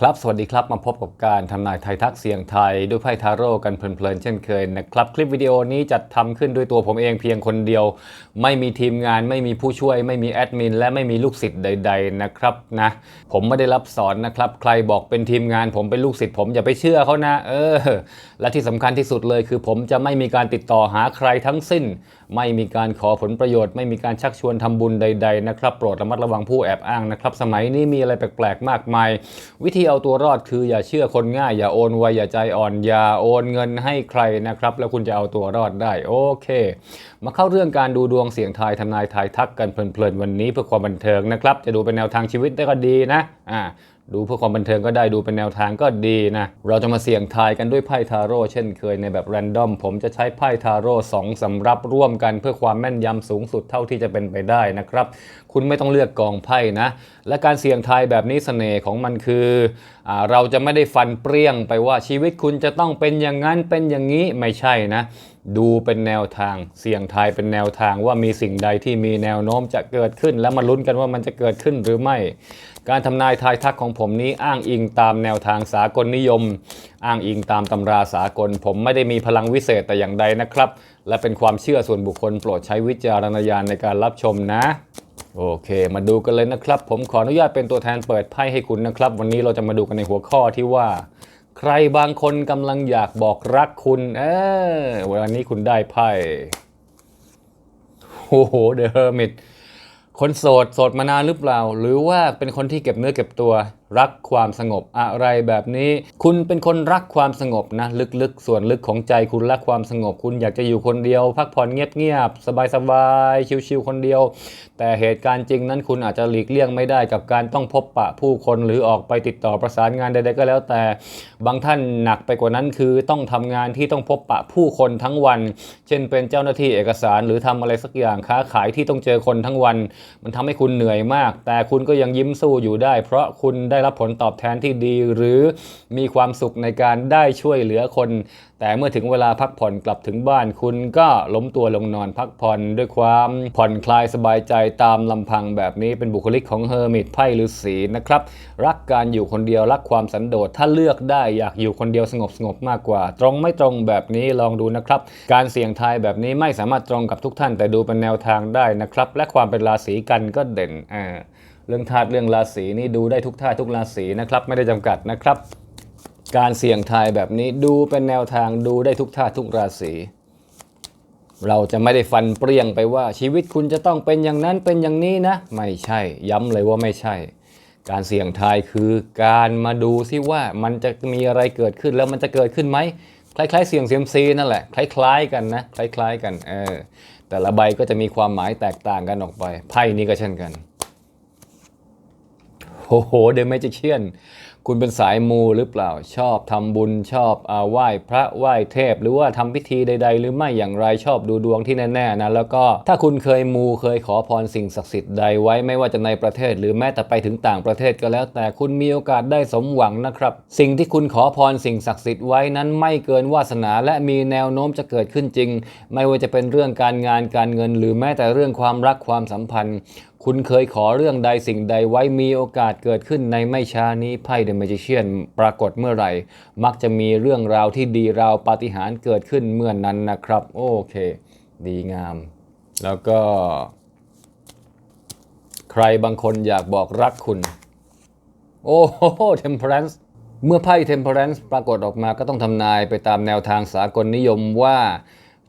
ครับสวัสดีครับมาพบกับการทำนายไทยทักเสียงไทยด้วยไพ่ทาโร่กันเพลินๆเช่นเคยนะครับคลิปวิดีโอนี้จัดทำขึ้นด้วยตัวผมเองเพียงคนเดียว ไม่มีทีมงานไม่มีผู้ช่วย ไม่มีแอดมินและไม่มีลูกศิษย์ใด ๆนะครับนะผมไม่ได้รับสอนนะครับ ใครบอกเป็นทีมงานผมเป็นลูกศิษย์ผมอย่าไปเชื่อเขานะ เออ และที่สำคัญที่สุดเลยคือผมจะไม่มีการติดต่อหาใครทั้งสิ้นไม่มีการขอผลประโยชน์ ไม่มีการชักชวนทำบุญใด ๆ นะครับ โปรดระมัดระวังผู้แอบอ้างนะครับ สมัยนี้มีอะไรแปลกๆ มากมาย วิธีเอาตัวรอดคืออย่าเชื่อคนง่าย อย่าโอนไวอย่าใจอ่อน อย่าโอนเงินให้ใครนะครับ แล้วคุณจะเอาตัวรอดได้ โอเค มาเข้าเรื่องการดูดวงเสียงทายทำนายทายทักกันเพลินๆวันนี้เพื่อความบันเทิงนะครับ จะดูเป็นแนวทางชีวิตได้ก็ดีนะ อ่า ดูเพื่อความบันเทิงก็ได้ดูเป็นแนวทางก็ดีนะ เราจะมาเสี่ยงทายกันด้วยไพ่ทาโร่เช่นเคยในแบบแรนดอม ผมจะใช้ไพ่ทาโร่สองสำรับร่วมกันเพื่อความแม่นยำสูงสุดเท่าที่จะเป็นไปได้นะครับ คุณไม่ต้องเลือกกองไพ่นะ และการเสี่ยงทายแบบนี้เสน่ห์ของมันคืออเราจะไม่ได้ฟันเปรี้ยงไปว่าชีวิตคุณจะต้องเป็นอย่างนั้นเป็นอย่างนี้ไม่ใช่นะดูเป็นแนวทาง เสี่ยงทายเป็นแนวทางว่ามีสิ่งใดที่มีแนวโน้มจะเกิดขึ้น และมาลุ้นกันว่ามันจะเกิดขึ้นหรือไม่ การทำนายทายทักของผมนี้อ้างอิงตามแนวทางสากลนิยม อ้างอิงตามตำราสากล ผมไม่ได้มีพลังวิเศษแต่อย่างใดนะครับ และเป็นความเชื่อส่วนบุคคลโปรดใช้วิจารณญาณในการรับชมนะ โอเค มาดูกันเลยนะครับ ผมขออนุญาตเป็นตัวแทนเปิดไพ่ให้คุณนะครับ วันนี้เราจะมาดูกันในหัวข้อที่ว่า ใครบางคนกำลังอยากบอกรักคุณ เออวันนี้คุณได้ไพ่โอ้โหเดอะเฮอร์มิต คนโสดโสดมานานหรือเปล่า หรือว่าเป็นคนที่เก็บเนื้อเก็บตัวรักความสงบอะไรแบบนี้ คุณเป็นคนรักความสงบนะ ลึกๆ ส่วนลึกของใจคุณรักความสงบ คุณอยากจะอยู่คนเดียว พักผ่อนเงียบๆสบายๆชิวๆคนเดียว แต่เหตุการณ์จริงนั้นคุณอาจจะหลีกเลี่ยงไม่ได้กับการต้องพบปะผู้คนหรือออกไปติดต่อประสานงานใดๆก็แล้ว แต่บางท่านหนักไปกว่านั้นคือต้องทำงานที่ต้องพบปะผู้คนทั้งวัน เช่นเป็นเจ้าหน้าที่เอกสารหรือทำอะไรสักอย่างค้าขายที่ต้องเจอคนทั้งวัน มันทำให้คุณเหนื่อยมาก แต่คุณก็ยังยิ้มสู้อยู่ได้ เพราะคุณไได้รับผลตอบแทนที่ดี หรือมีความสุขในการได้ช่วยเหลือคน แต่เมื่อถึงเวลาพักผ่อนกลับถึงบ้านคุณก็ล้มตัวลงนอนพักผ่อนด้วยความผ่อนคลายสบายใจตามลำพังแบบนี้เป็นบุคลิกของเฮอร์มิตไพ่ฤาษีนะครับ รักการอยู่คนเดียวรักความสันโดษถ้าเลือกได้อยากอยู่คนเดียวสงบสงบมากกว่า ตรงไม่ตรงแบบนี้ลองดูนะครับ การเสี่ยงทายแบบนี้ไม่สามารถตรงกับทุกท่าน แต่ดูเป็นแนวทางได้นะครับ และความเป็นราศีกันก็เด่นอ่า เรื่องธาตุเรื่องราศีนี่ดูได้ทุกธาตุทุกราศีนะครับ ไม่ได้จำกัดนะครับ การเสี่ยงทายแบบนี้ดูเป็นแนวทางดูได้ทุกธาตุทุกราศีเราจะไม่ได้ฟันเปรี้ยงไปว่าชีวิตคุณจะต้องเป็นอย่างนั้นเป็นอย่างนี้นะ ไม่ใช่ ย้ำเลยว่าไม่ใช่ การเสี่ยงทายคือการมาดูซิว่ามันจะมีอะไรเกิดขึ้นแล้วมันจะเกิดขึ้นไหมคล้ายๆเสี่ยงเซียมซีนั่นแหละคล้ายๆกันนะคล้ายๆกันเออแต่ละใบก็จะมีความหมายแตกต่างกันออกไปไพ่นี้ก็เช่นกัน โอ้โหเดอะแมจิเชียน คุณเป็นสายมูหรือเปล่าชอบทำบุญชอบอาไหว้พระไหว้เทพ หรือว่าทำพิธีใด ๆ หรือไม่อย่างไรชอบดูดวงที่แน่ๆนะแล้วก็ถ้าคุณเคยมูเคยขอพรสิ่งศักดิ์สิทธิ์ใดไว้ไม่ว่าจะในประเทศ หรือแม้แต่ไปถึงต่างประเทศก็แล้ว แต่คุณมีโอกาสได้สมหวังนะครับ สิ่งที่คุณขอพรสิ่งศักดิ์สิทธิ์ไว้นั้นไม่เกินวาสนา และมีแนวโน้มจะเกิดขึ้นจริง ไม่ว่าจะเป็นเรื่องการงานการเงิน หรือแม้แต่เรื่องความรักความสัมพันธ์ คุณเคยขอเรื่องใดสิ่งใดไว้มีโอกาสเกิดขึ้นในไม่ช้านี้ไพ่เดอะแมจิเชียนปรากฏเมื่อไหร่ มักจะมีเรื่องราวที่ดีราวปาฏิหาริย์เกิดขึ้นเมื่อนนั้นนะครับ โอเค ดีงาม แล้วก็ ใครบางคนอยากบอกรักคุณ โอ้โห temperance เมื่อไพ่ temperance ปรากฏออกมาก็ต้องทำนายไปตามแนวทางสากลนิยมว่า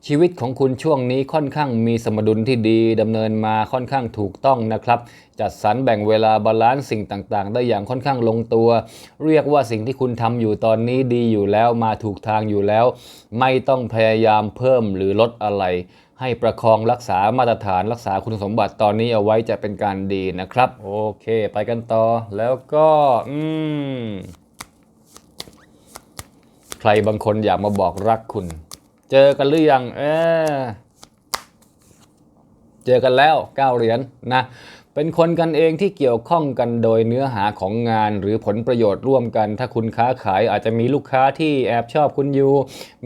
ชีวิตของคุณช่วงนี้ค่อนข้างมีสมดุลที่ดีดำเนินมาค่อนข้างถูกต้องนะครับ จัดสรรแบ่งเวลาบาลานซ์สิ่งต่างๆ ได้อย่างค่อนข้างลงตัว เรียกว่าสิ่งที่คุณทำอยู่ตอนนี้ดีอยู่แล้วมาถูกทางอยู่แล้ว ไม่ต้องพยายามเพิ่มหรือลดอะไร ให้ประคองรักษามาตรฐานรักษาคุณสมบัติตอนนี้เอาไว้จะเป็นการดีนะครับ โอเค ไปกันต่อ แล้วก็อืมใครบางคนอยากมาบอกรักคุณ เจอกันหรือยังเออเจอกันแล้ว9เหรียญนนะเป็นคนกันเองที่เกี่ยวข้องกันโดยเนื้อหาของงานหรือผลประโยชน์ร่วมกัน ถ้าคุณค้าขายอาจจะมีลูกค้าที่แอบชอบคุณอยู่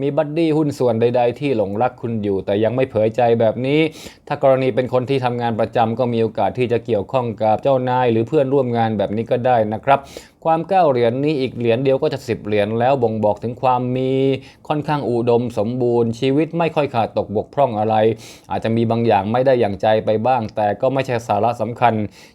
มีบัดดี้หุ้นส่วนใด ๆ ที่หลงรักคุณอยู่ แต่ยังไม่เผยใจแบบนี้ ถ้ากรณีเป็นคนที่ทำงานประจำก็มีโอกาสที่จะเกี่ยวข้องกับเจ้านาย หรือเพื่อนร่วมงานแบบนี้ก็ได้นะครับ ความเก้าเหรียญนี้อีกเหรียญเดียวก็จะสิบเหรียญแล้วบ่งบอกถึงความมีค่อนข้างอุดมสมบูรณ์ ชีวิตไม่ค่อยขาดตกบกพร่องอะไร อาจจะมีบางอย่างไม่ได้อย่างใจไปบ้าง แต่ก็ไม่ใช่สาระสำคัญ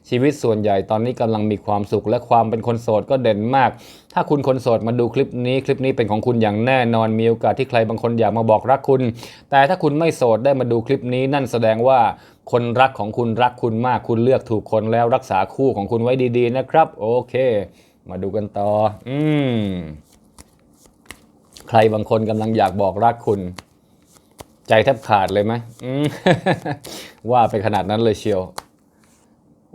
ชีวิตส่วนใหญ่ตอนนี้กำลังมีความสุข และความเป็นคนโสดก็เด่นมาก ถ้าคุณคนโสดมาดูคลิปนี้คลิปนี้เป็นของคุณอย่างแน่นอนมีโอกาสที่ใครบางคนอยากมาบอกรักคุณ แต่ถ้าคุณไม่โสดได้มาดูคลิปนี้นั่นแสดงว่าคนรักของคุณรักคุณมากคุณเลือกถูกคนแล้วรักษาคู่ของคุณไว้ดีๆนะครับ โอเค มาดูกันต่อ อืมใครบางคนกำลังอยากบอกรักคุณ ใจแทบขาดเลยไหมอืมว่าไปขนาดนั้นเลยเชียว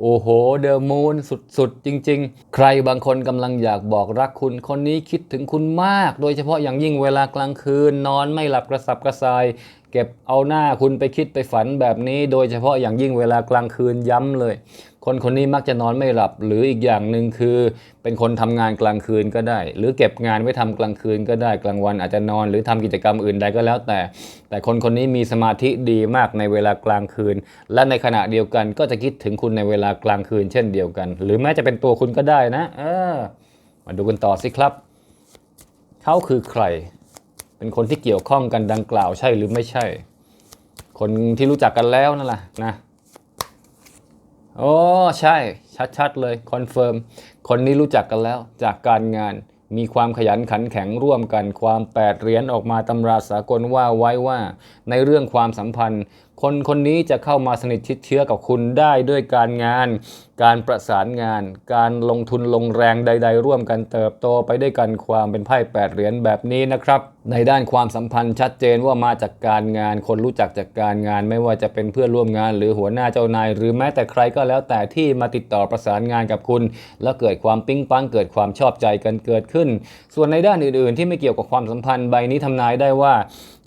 โอ้โห เดอะมูนสุด ๆ จริง ๆ ใครบางคนกำลังอยากบอกรักคุณ คนนี้คิดถึงคุณมาก โดยเฉพาะอย่างยิ่งเวลากลางคืน นอนไม่หลับกระสับกระส่าย เก็บเอาหน้าคุณไปคิดไปฝันแบบนี้ โดยเฉพาะอย่างยิ่งเวลากลางคืนย้ำเลย คนคนนี้มักจะนอนไม่หลับ หรืออีกอย่างหนึ่งคือ เป็นคนทำงานกลางคืนก็ได้ หรือเก็บงานไว้ทำกลางคืนก็ได้กลางวันอาจจะนอน หรือทำกิจกรรมอื่นใดก็แล้วแต่ แต่คนคนนี้มีสมาธิดีมากในเวลากลางคืน และในขณะเดียวกันก็จะคิดถึงคุณในเวลากลางคืน เช่นเดียวกัน หรือแม้จะเป็นตัวคุณก็ได้นะเออมาดูกันต่อสิครับเขาคือใคร เป็นคนที่เกี่ยวข้องกันดังกล่าวใช่หรือไม่ใช่ คนที่รู้จักกันแล้วนั่นแหละนะ โอ้ใช่ ชัดๆเลยคอนเฟิร์มคนนี้รู้จักกันแล้วจากการงานมีความขยันขันแข็งร่วมกันความแปดเหรียญออกมาตำราสากลว่าไว้ว่า ในเรื่องความสัมพันธ์ คนคนนี้จะเข้ามาสนิทชิดเชื้อกับคุณได้ด้วยการงาน การประสานงาน การลงทุนลงแรงใด ๆ ร่วมกันเติบโตไปด้วยกันความเป็นไพ่แปดเหรียญแบบนี้นะครับ ในด้านความสัมพันธ์ชัดเจนว่ามาจากการงาน คนรู้จักจากการงาน ไม่ว่าจะเป็นเพื่อนร่วมงาน หรือหัวหน้าเจ้านาย หรือแม้แต่ใครก็แล้วแต่ที่มาติดต่อประสานงานกับคุณ แล้วเกิดความปิ๊งปังเกิดความชอบใจกันเกิดขึ้น ส่วนในด้านอื่น ๆ ที่ไม่เกี่ยวกับความสัมพันธ์ใบนี้ทำนายได้ว่า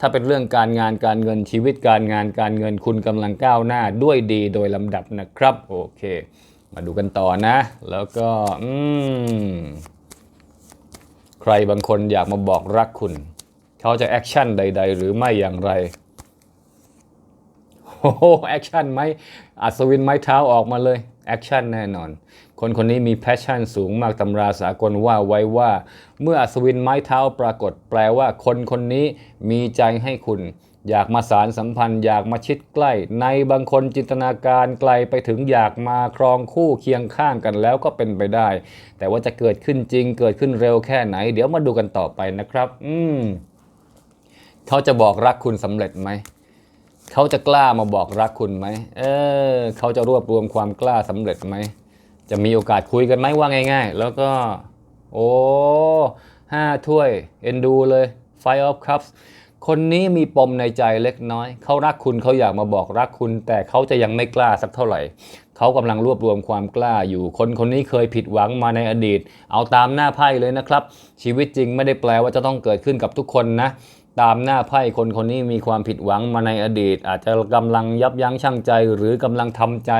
ถ้าเป็นเรื่องการงานการเงินชีวิตการงานการเงินคุณกำลังก้าวหน้าด้วยดีโดยลำดับนะครับ โอเค มาดูกันต่อนะ แล้วก็อืมใครบางคนอยากมาบอกรักคุณ เขาจะแอคชั่นใด ๆ หรือไม่อย่างไร โอ้โหแอคชั่นไหมอัศวินไม้เท้าออกมาเลยแอคชั่นแน่นอน คนคนนี้มีแพชชั่นสูงมากตำราสากลว่าไว้ว่า เมื่ออัศวินไม้เท้าปรากฏแปลว่าคนคนนี้มีใจให้คุณ อยากมาสารสัมพันธ์ อยากมาชิดใกล้ ในบางคนจินตนาการไกลไปถึงอยากมาครองคู่เคียงข้างกันแล้วก็เป็นไปได้ แต่ว่าจะเกิดขึ้นจริง เกิดขึ้นเร็วแค่ไหน เดี๋ยวมาดูกันต่อไปนะครับ อืมเขาจะบอกรักคุณสำเร็จไหม เขาจะกล้ามาบอกรักคุณไหมเออเขาจะรวบรวมความกล้าสำเร็จไหม จะมีโอกาสคุยกันไหมว่าง่าย ๆ แล้วก็ โอ้ห้าถ้วย เอ็นดูเลย Five of Cups คนนี้มีปมในใจเล็กน้อย เขารักคุณเขาอยากมาบอกรักคุณ แต่เขาจะยังไม่กล้าสักเท่าไหร่ เขากำลังรวบรวมความกล้าอยู่ คนคนนี้เคยผิดหวังมาในอดีต เอาตามหน้าไพ่เลยนะครับ ชีวิตจริงไม่ได้แปลว่าจะต้องเกิดขึ้นกับทุกคนนะ ตามหน้าไพ่คนคนนี้มีความผิดหวังมาในอดีต อาจจะกำลังยับยั้งชั่งใจ หรือกำลังทำใจ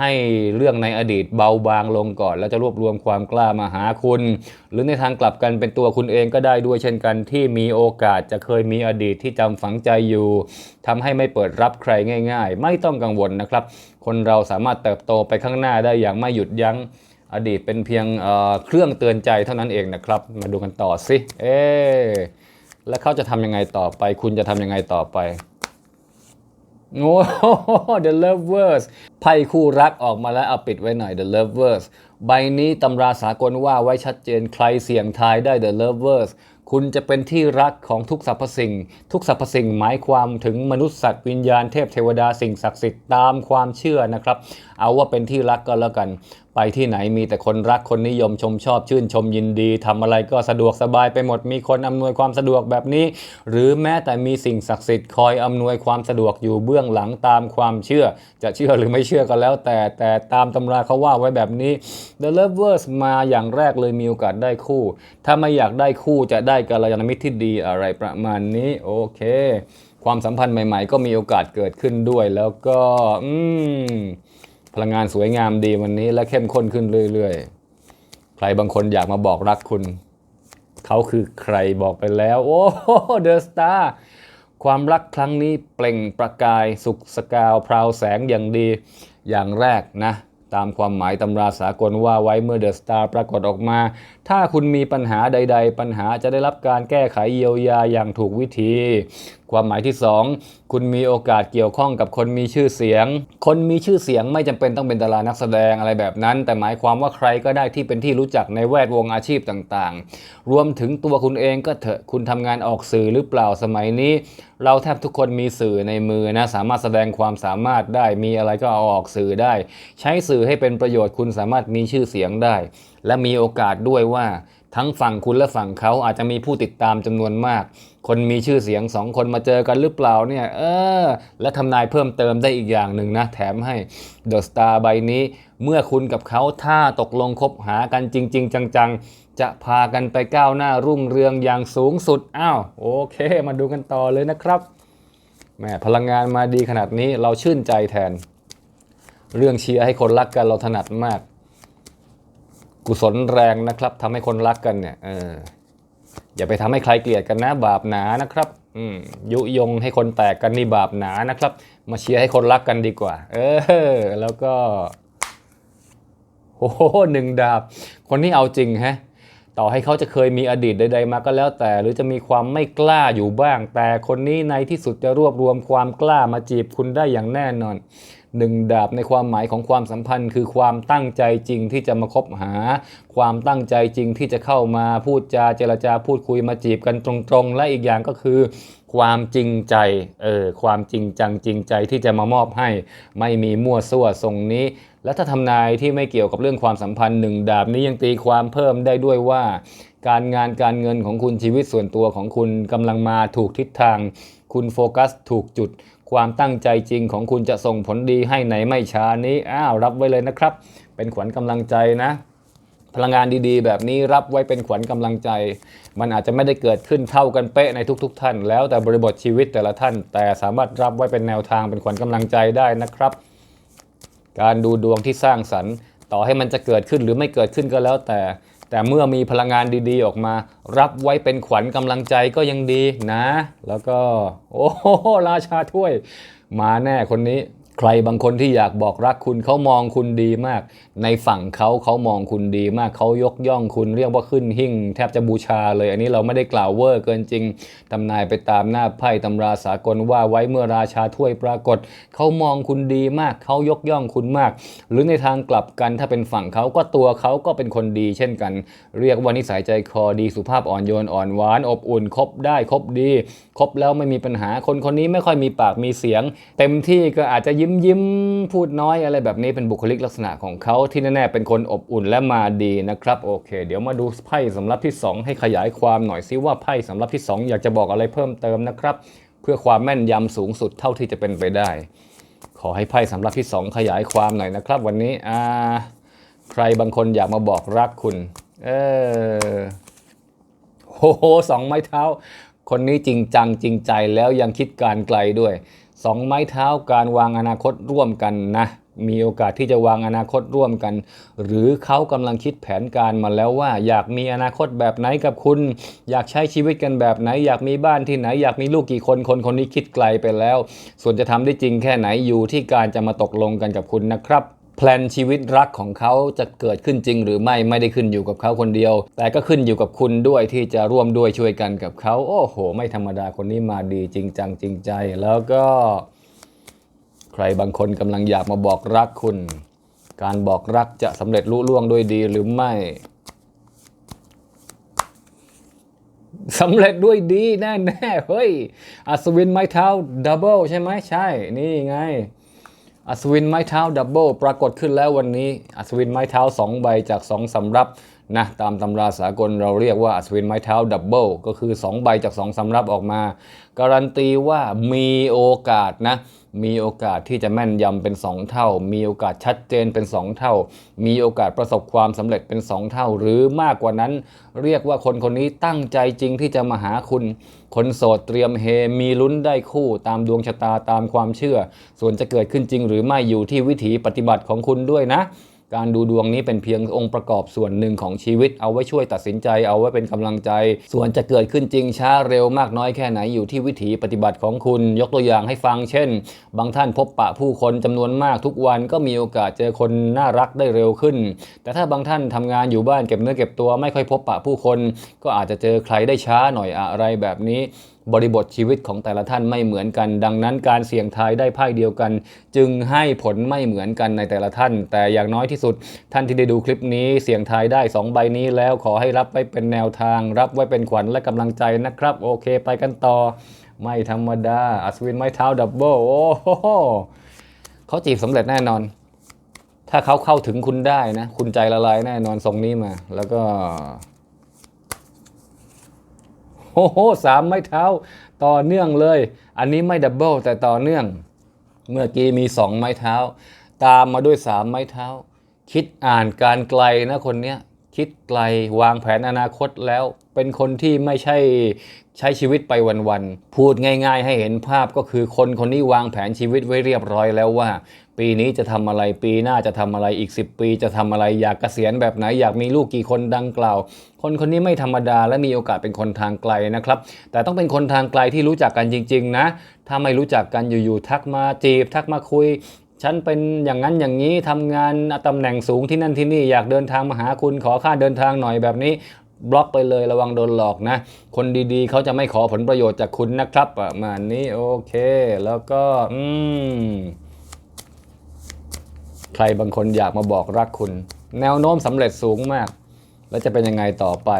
ให้เรื่องในอดีตเบาบางลงก่อน แล้วจะรวบรวมความกล้ามาหาคุณ หรือในทางกลับกันเป็นตัวคุณเองก็ได้ด้วยเช่นกันที่มีโอกาสจะเคยมีอดีตที่จำฝังใจอยู่ทำให้ไม่เปิดรับใครง่าย ๆ ไม่ต้องกังวลนะครับ คนเราสามารถเติบโตไปข้างหน้าได้อย่างไม่หยุดยั้งอดีตเป็นเพียงเเครื่องเตือนใจเท่านั้นเองนะครับ มาดูกันต่อสิเอ๊ แล้วเขาจะทำยังไงต่อไป คุณจะทำยังไงต่อไปโอ้ The Lovers ไพ่คู่รักออกมาแล้วเอาปิดไว้หน่อย The Lovers ใบนี้ตำราสากลว่าไว้ชัดเจนใครเสี่ยงทายได้ The Lovers คุณจะเป็นที่รักของทุกสรรพสิ่ง ทุกสรรพสิ่งหมายความถึงมนุษย์สัตว์วิญญาณเทพเทวดาสิ่งศักดิ์สิทธิ์ตามความเชื่อนะครับเอาว่าเป็นที่รักก็แล้วกัน ไปที่ไหนมีแต่คนรักคนนิยมชมชอบชื่นชมยินดีทำอะไรก็สะดวกสบายไปหมดมีคนอำนวยความสะดวกแบบนี้ หรือแม้แต่มีสิ่งศักดิ์สิทธิ์คอยอำนวยความสะดวกอยู่เบื้องหลังตามความเชื่อ จะเชื่อหรือไม่เชื่อก็แล้ว แต่แต่ตามตำราเขาว่าไว้แบบนี้ The Lovers มาอย่างแรกเลยมีโอกาสได้คู่ ถ้าไม่อยากได้คู่จะได้กัลยาณมิตรที่ดีอะไรประมาณนี้โอเค ความสัมพันธ์ใหม่ ๆ ก็มีโอกาสเกิดขึ้นด้วยแล้วก็ อืม พลังงานสวยงามดีวันนี้และเข้มข้นขึ้นเรื่อยๆ ใครบางคนอยากมาบอกรักคุณ เขาคือใครบอกไปแล้ว โอ้เดอะสตาร์ความรักครั้งนี้เปล่งประกายสุกสกาวพราวแสงอย่างดีอย่างแรกนะตตามความหมายตำราสากลว่าไว้เมื่อเดอะสตาร์ปรากฏออกมา ถ้าคุณมีปัญหาใด ๆ ปัญหาจะได้รับการแก้ไขเยียวยาอย่างถูกวิธี ความหมายที่ 2 คุณมีโอกาสเกี่ยวข้องกับคนมีชื่อเสียง คนมีชื่อเสียงไม่จำเป็นต้องเป็นดารานักแสดงอะไรแบบนั้น แต่หมายความว่าใครก็ได้ที่เป็นที่รู้จักในแวดวงอาชีพต่างๆ รวมถึงตัวคุณเองก็เถอะคุณทำงานออกสื่อหรือเปล่าสมัยนี้ เราแทบทุกคนมีสื่อในมือนะสามารถแสดงความสามารถได้มีอะไรก็เอาออกสื่อได้ ใช้สื่อให้เป็นประโยชน์คุณสามารถมีชื่อเสียงได้ และมีโอกาสด้วยว่าทั้งฝั่งคุณและฝั่งเขาอาจจะมีผู้ติดตามจำนวนมาก คนมีชื่อเสียงสองคนมาเจอกันหรือเปล่าเนี่ยเออและทำนายเพิ่มเติมได้อีกอย่างหนึ่งนะ แถมให้เดอะสตาร์ใบนี้ เมื่อคุณกับเขาถ้าตกลงคบหากันจริง ๆ จังๆ จะพากันไปก้าวหน้ารุ่งเรืองอย่างสูงสุดอ้าวโอเค มาดูกันต่อเลยนะครับแหมพลังงานมาดีขนาดนี้เราชื่นใจแทน เรื่องเชียร์ให้คนรักกันเราถนัดมาก กุศลแรงนะครับทำให้คนรักกันเนี่ยเอออย่าไปทำให้ใครเกลียดกันนะ บาปหนานะครับ อืมยุยงให้คนแตกกันนี่บาปหนานะครับ มาเชียร์ให้คนรักกันดีกว่า เออ แล้วก็โอ้โหหนึ่งดาบ คนนี้เอาจริงฮะต่อให้เขาจะเคยมีอดีตใดๆมาก็แล้วแต่ หรือจะมีความไม่กล้าอยู่บ้าง แต่คนนี้ในที่สุดจะรวบรวมความกล้ามาจีบคุณได้อย่างแน่นอน หนึ่งดาบในความหมายของความสัมพันธ์ คือความตั้งใจจริงที่จะมาคบหา ความตั้งใจจริงที่จะเข้ามาพูดจาเจรจาพูดคุยมาจีบกันตรงๆ และอีกอย่างก็คือ ความจริงใจเออความจริงจังจริงใจที่จะมามอบให้ ไม่มีมั่วซั่วทรงนี้ และถ้าทำนายที่ไม่เกี่ยวกับเรื่องความสัมพันธ์หนึ่งดาบนี้ยังตีความเพิ่มได้ด้วยว่า การงานการเงินของคุณชีวิตส่วนตัวของคุณกำลังมาถูกทิศทาง คุณโฟกัสถูกจุด ความตั้งใจจริงของคุณจะส่งผลดีให้ไหนไม่ช้านี้อ้าวรับไว้เลยนะครับ เป็นขวัญกำลังใจนะ พลังงานดีๆ แบบนี้รับไว้เป็นขวัญกำลังใจ มันอาจจะไม่ได้เกิดขึ้นเท่ากันเป๊ะในทุก ๆ ท่าน แล้วแต่บริบทชีวิตแต่ละท่าน แต่สามารถรับไว้เป็นแนวทางเป็นขวัญกำลังใจได้นะครับ การดูดวงที่สร้างสรรค์ ต่อให้มันจะเกิดขึ้นหรือไม่เกิดขึ้นก็แล้วแต่ แต่เมื่อมีพลังงานดีๆออกมา รับไว้เป็นขวัญกำลังใจก็ยังดีนะ แล้วก็ โอ้โหราชาถ้วย มาแน่คนนี้ ใครบางคนที่อยากบอกรักคุณเขามองคุณดีมาก ในฝั่งเขาเขามองคุณดีมากเขายกย่องคุณเรียกว่าขึ้นหิ่ง แทบจะบูชาเลย อันนี้เราไม่ได้กล่าวเวอร์เกินจริงทำนายไปตามหน้าไพ่ตำราสากลว่าไว้เมื่อราชาถ้วยปรากฏเขามองคุณดีมากเขายกย่องคุณมาก หรือในทางกลับกันถ้าเป็นฝั่งเขาก็ตัวเขาก็เป็นคนดี เช่นกัน เรียกว่านิสัยใจคอดีสุภาพอ่อนโยนอ่อนหวานอบอุ่นคบได้คบดีคบแล้วไม่มีปัญหาคนคนนี้ไม่ค่อยมีปากมีเสียง เต็มที่ก็อาจจะยมยิ้มพูดน้อยอะไรแบบนี้เป็นบุคลิกลักษณะของเขาที่แน่ๆเป็นคนอบอุ่นและมาดีนะครับ โอเค เดี๋ยวมาดูไพ่สำรับที่ 2 ให้ขยายความหน่อยซิว่าไพ่สำรับที่ 2 อยากจะบอกอะไรเพิ่มเติมนะครับ เพื่อความแม่นยำสูงสุดเท่าที่จะเป็นไปได้ ขอให้ไพ่สำรับที่ 2 ขยายความหน่อยนะครับ วันนี้อ่าใครบางคนอยากมาบอกรักคุณ เออโอ้โหสองไม้เท้า คนนี้จริงจังจริงใจแล้วยังคิดการไกลด้วย สองไม้เท้าการวางอนาคตร่วมกันนะมีโอกาสที่จะวางอนาคตร่วมกัน หรือเขากำลังคิดแผนการมาแล้วว่า อยากมีอนาคตแบบไหนกับคุณ อยากใช้ชีวิตกันแบบไหน อยากมีบ้านที่ไหน อยากมีลูกกี่คนคนคนนี้คิดไกลไปแล้ว ส่วนจะทำได้จริงแค่ไหนอยู่ที่การจะมาตกลงกันกับคุณนะครับ แพลนชีวิตรักของเขาจะเกิดขึ้นจริง หรือไม่ไม่ได้ขึ้นอยู่กับเขาคนเดียว แต่ก็ขึ้นอยู่กับคุณด้วยที่จะร่วมด้วยช่วยกันกับเขาโอ้โห ไม่ธรรมดาคนนี้มาดีจริงจังจริงใจ แล้วก็ใครบางคนกำลังอยากมาบอกรักคุณ การบอกรักจะสำเร็จลุล่วงด้วยดีหรือไม่สำเร็จด้วยดีแน่ๆเฮ้ย อัศวินไม้เท้าดับเบิลใช่ไหมใช่ นี่ไง อัศวินไม้เท้าดับเบิลปรากฏขึ้นแล้ววันนี้ อัศวินไม้เท้า 2 ใบจาก 2สำรับนะตามตำราสากลเราเรียกว่าอัศวินไม้เท้าดับเบิลก็คือ 2 ใบจาก 2สำรับออกมา การันตีว่ามีโอกาสนะมีโอกาสที่จะแม่นยำเป็น 2 เท่า มีโอกาสชัดเจนเป็น 2 เท่า มีโอกาสประสบความสำเร็จเป็น 2 เท่า หรือมากกว่านั้น เรียกว่าคนคนนี้ตั้งใจจริงที่จะมาหาคุณ คนโสดเตรียมเฮ มีลุ้นได้คู่ตามดวงชะตาตามความเชื่อ ส่วนจะเกิดขึ้นจริงหรือไม่อยู่ที่วิถีปฏิบัติของคุณด้วยนะ การดูดวงนี้เป็นเพียงองค์ประกอบส่วนหนึ่งของชีวิต เอาไว้ช่วยตัดสินใจ เอาไว้เป็นกำลังใจ ส่วนจะเกิดขึ้นจริงช้าเร็วมากน้อยแค่ไหนอยู่ที่วิถีปฏิบัติของคุณ ยกตัวอย่างให้ฟัง เช่น บางท่านพบปะผู้คนจำนวนมากทุกวันก็มีโอกาสเจอคนน่ารักได้เร็วขึ้น แต่ถ้าบางท่านทำงานอยู่บ้านเก็บเนื้อเก็บตัวไม่ค่อยพบปะผู้คน ก็อาจจะเจอใครได้ช้าหน่อยอะไรแบบนี้ บริบทชีวิตของแต่ละท่านไม่เหมือนกัน ดังนั้นการเสี่ยงทายได้ไพ่เดียวกัน จึงให้ผลไม่เหมือนกันในแต่ละท่าน แต่อย่างน้อยที่สุด ท่านที่ได้ดูคลิปนี้เสี่ยงทายได้ 2 ใบนี้แล้วขอให้รับไว้เป็นแนวทาง รับไว้เป็นขวัญและกำลังใจนะครับ โอเคไปกันต่อ ไม่ธรรมดาอัศวินไม้เท้าดับเบิลโอ้โหเขาจีบสำเร็จแน่นอน ถ้าเขาเข้าถึงคุณได้นะ คุณใจละลายแน่นอนทรงนี้มา แล้วก็ โอ้โหสามไม้เท้าต่อเนื่องเลย อันนี้ไม่ดับเบิลแต่ต่อเนื่อง เมื่อกี้มีสองไม้เท้า ตามมาด้วยสามไม้เท้า คิดอ่านการไกลนะคนเนี้ยคิดไกลวางแผนอนาคตแล้ว เป็นคนที่ไม่ใช่ใช้ชีวิตไปวันๆพูดง่าย ๆ ให้เห็นภาพก็คือคนคนนี้วางแผนชีวิตไว้เรียบร้อยแล้วว่า ปีนี้จะทำอะไรปีหน้าจะทำอะไรอีก 10 ปีจะทำอะไรอยากเกษียณแบบไหนอยากมีลูกกี่คนดังกล่าว คนคนนี้ไม่ธรรมดาและมีโอกาสเป็นคนทางไกลนะครับ แต่ต้องเป็นคนทางไกลที่รู้จักกันจริง ๆ นะ ถ้าไม่รู้จักกันอยู่ๆทักมาจีบ ทักมาคุยฉันเป็นอย่างนั้นอย่างนี้ทำงานตำแหน่งสูงที่นั่นที่นี่อยากเดินทางมาหาคุณขอค่าเดินทางหน่อยแบบนี้บล็อกไปเลยระวังโดนหลอกนะ คนดีๆ เขาจะไม่ขอผลประโยชน์จากคุณนะครับประมาณนี้โอเค แล้วก็อืม ใครบางคนอยากมาบอกรักคุณ แนวโน้มสำเร็จสูงมาก แล้วจะเป็นยังไงต่อไป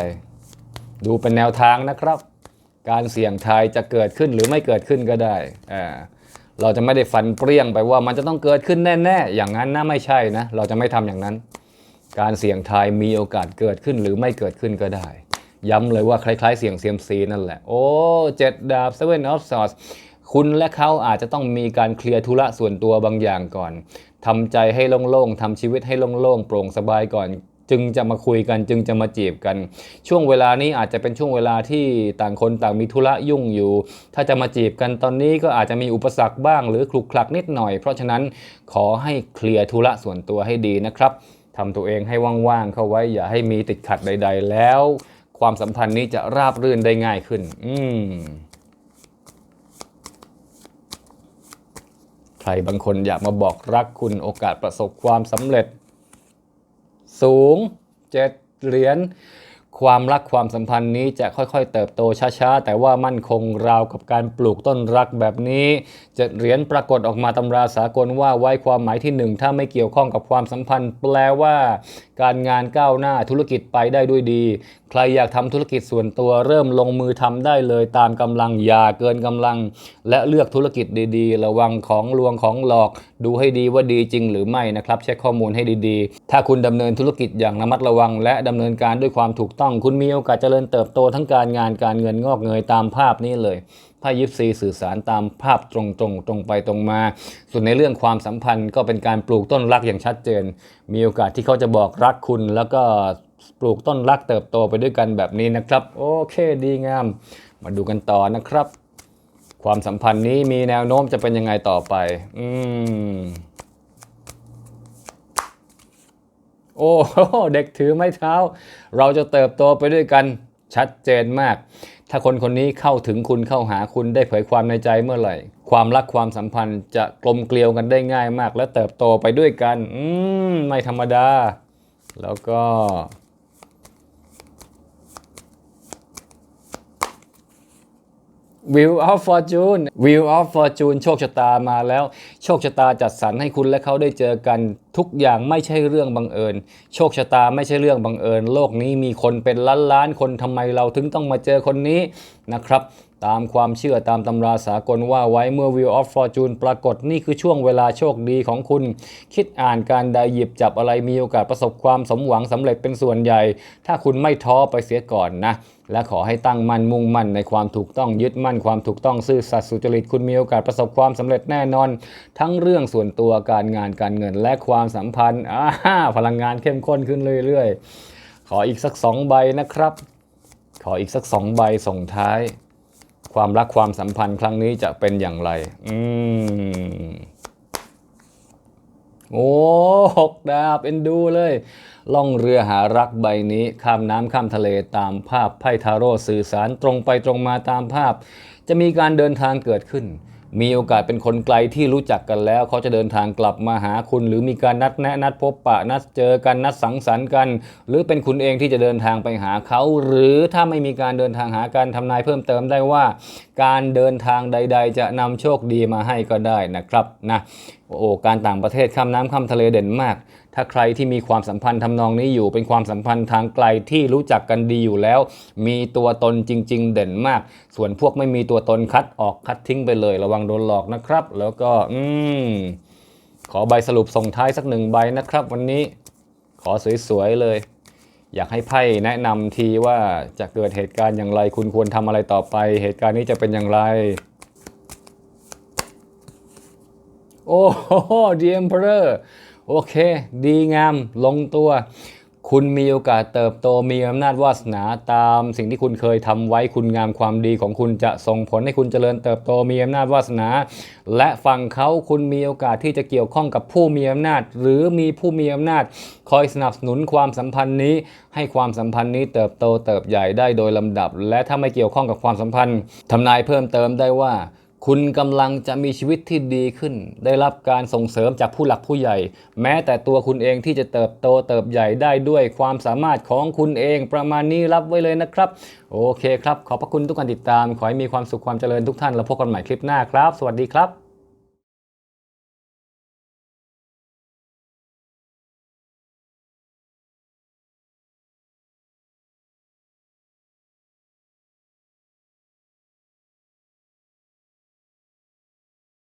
ดูเป็นแนวทางนะครับ การเสี่ยงทายจะเกิดขึ้นหรือไม่เกิดขึ้นก็ได้อ่าเราจะไม่ได้ฟันเปรี้ยงไปว่ามันจะต้องเกิดขึ้นแน่ๆ อย่างนั้นนะไม่ใช่นะ เราจะไม่ทำอย่างนั้น การเสี่ยงทายมีโอกาสเกิดขึ้นหรือไม่เกิดขึ้นก็ได้ ย้ำเลยว่าคล้ายๆ เสี่ยงเซียมซีนั่นแหละ โอ้เจ็ดดาบ seven of swords คุณและเขาอาจจะต้องมีการเคลียร์ธุระส่วนตัวบางอย่างก่อนทำใจให้โล่งๆทำชีวิตให้โล่งๆโปร่งสบายก่อน จึงจะมาคุยกันจึงจะมาจีบกัน ช่วงเวลานี้อาจจะเป็นช่วงเวลาที่ต่างคนต่างมีธุระยุ่งอยู่ ถ้าจะมาจีบกันตอนนี้ก็อาจจะมีอุปสรรคบ้าง หรือคลุกคลักนิดหน่อย เพราะฉะนั้นขอให้เคลียร์ธุระส่วนตัวให้ดีนะครับทำตัวเองให้ว่างๆเข้าไว้อย่าให้มีติดขัดใด ๆ แล้ว ความสัมพันธ์นี้จะราบรื่นได้ง่ายขึ้น อืม ใครบางคนอยากมาบอกรักคุณโอกาสประสบความสำเร็จ สูงเจ็ดเหรียญ ความรักความสัมพันธ์นี้จะค่อยๆ เติบโตช้าๆ แต่ว่ามั่นคงราวกับการปลูกต้นรักแบบนี้จ็ดเหรียญปรากฏออกมาตำราสากลว่าไว้ความหมายที่หนึ่งถ้าไม่เกี่ยวข้องกับความสัมพันธ์ แปลว่า การงานก้าวหน้าธุรกิจไปได้ด้วยดี ใครอยากทำธุรกิจส่วนตัวเริ่มลงมือทำได้เลยตามกำลังอย่าเกินกำลัง และเลือกธุรกิจดีๆ ระวังของลวงของหลอก ดูให้ดีว่าดีจริงหรือไม่นะครับ เช็คข้อมูลให้ดีๆ ถ้าคุณดำเนินธุรกิจอย่างระมัดระวัง และดำเนินการด้วยความถูกต้อง คุณมีโอกาสเจริญเติบโตทั้งการงานการเงินงอกเงยตามภาพนี้เลยไพ่ยิปซีสื่อสารตามภาพตรงๆตรงไปตรงมา ส่วนในเรื่องความสัมพันธ์ก็เป็นการปลูกต้นรักอย่างชัดเจน มีโอกาสที่เขาจะบอกรักคุณ แล้วก็ปลูกต้นรักเติบโตไปด้วยกันแบบนี้นะครับ โอเคดีงาม มาดูกันต่อนะครับ ความสัมพันธ์นี้มีแนวโน้มจะเป็นยังไงต่อไป อืม โอ้โเด็กถือไม้เท้า เราจะเติบโตไปด้วยกันชัดเจนมาก ถ้าคนคนนี้เข้าถึงคุณเข้าหาคุณได้เผยความในใจเมื่อไหร่ ความรักความสัมพันธ์จะกลมเกลียวกันได้ง่ายมาก และเติบโตไปด้วยกัน อืม ไม่ธรรมดา แล้วก็ Wheel of Fortune Wheel of Fortune โชคชะตามาแล้ว โชคชะตาจัดสรรให้คุณและเขาได้เจอกันทุกอย่างไม่ใช่เรื่องบังเอิญ โชคชะตาไม่ใช่เรื่องบังเอิญ โลกนี้มีคนเป็นล้านล้านคนทำไมเราถึงต้องมาเจอคนนี้นะครับ ตามความเชื่อตามตำราสากลว่าไว้เมื่อ Wheel of Fortune ปรากฏนี่คือช่วงเวลาโชคดีของคุณ คิดอ่านการใดหยิบจับอะไรมีโอกาสประสบความสมหวังสำเร็จเป็นส่วนใหญ่ ถ้าคุณไม่ท้อไปเสียก่อนนะ และขอให้ตั้งมั่นมุ่งมั่นในความถูกต้องยึดมั่นความถูกต้องซื่อสัตย์สุจริตคุณมีโอกาสประสบความสำเร็จแน่นอน ทั้งเรื่องส่วนตัวการงานการเงินและความสัมพันธ์อ่าพลังงานเข้มข้นขึ้นเรื่อยๆ ขออีกสักสองใบนะครับ ขออีกสักสองใบส่งท้าย ความรักความสัมพันธ์ครั้งนี้จะเป็นอย่างไร อืมโอ้หกดาบเอ็นดูเลย ล่องเรือหารักใบนี้ข้ามน้ำข้ามทะเลตามภาพไพ่ทาโร่สื่อสารตรงไปตรงมาตามภาพ จะมีการเดินทางเกิดขึ้น มีโอกาสเป็นคนไกลที่รู้จักกันแล้ว เขาจะเดินทางกลับมาหาคุณ หรือมีการนัดแนะนัดพบปะนัดเจอกันนัดสังสรรค์กัน หรือเป็นคุณเองที่จะเดินทางไปหาเขา หรือถ้าไม่มีการเดินทางหากันทำนายเพิ่มเติมได้ว่า การเดินทางใด ๆ จะนำโชคดีมาให้ก็ได้นะครับนะโอ้การต่างประเทศข้ามน้ำข้ามทะเลเด่นมาก ถ้าใครที่มีความสัมพันธ์ทำนองนี้อยู่ เป็นความสัมพันธ์ทางไกลที่รู้จักกันดีอยู่แล้ว มีตัวตนจริง ๆ เด่นมาก ส่วนพวกไม่มีตัวตนคัดออกคัดทิ้งไปเลย ระวังโดนหลอกนะครับ แล้วก็อืมขอใบสรุปส่งท้ายสักหนึ่งใบนะครับ วันนี้ขอสวยๆเลย อยากให้ไพ่แนะนำทีว่าจะเกิดเหตุการณ์อย่างไร คุณควรทำอะไรต่อไป เหตุการณ์นี้จะเป็นอย่างไร โอ้โห The Emperor โอเค ดีงามลงตัว คุณมีโอกาสเติบโตมีอำนาจวาสนาตามสิ่งที่คุณเคยทำไว้คุณงามความดีของคุณจะส่งผลให้คุณเจริญเติบโตมีอำนาจวาสนา และฝั่งเขาคุณมีโอกาสที่จะเกี่ยวข้องกับผู้มีอำนาจ หรือมีผู้มีอำนาจ คอยสนับสนุนความสัมพันธ์นี้ ให้ความสัมพันธ์นี้เติบโตเติบใหญ่ได้โดยลำดับ และถ้าไม่เกี่ยวข้องกับความสัมพันธ์ทำนายเพิ่มเติมได้ว่า คุณกำลังจะมีชีวิตที่ดีขึ้น ได้รับการส่งเสริมจากผู้หลักผู้ใหญ่ แม้แต่ตัวคุณเองที่จะเติบโตเติบใหญ่ได้ด้วยความสามารถของคุณเองประมาณนี้รับไว้เลยนะครับ โอเคครับ ขอบพระคุณทุกการติดตาม ขอให้มีความสุขความเจริญทุกท่าน แล้วพบกันใหม่คลิปหน้าครับ สวัสดีครับ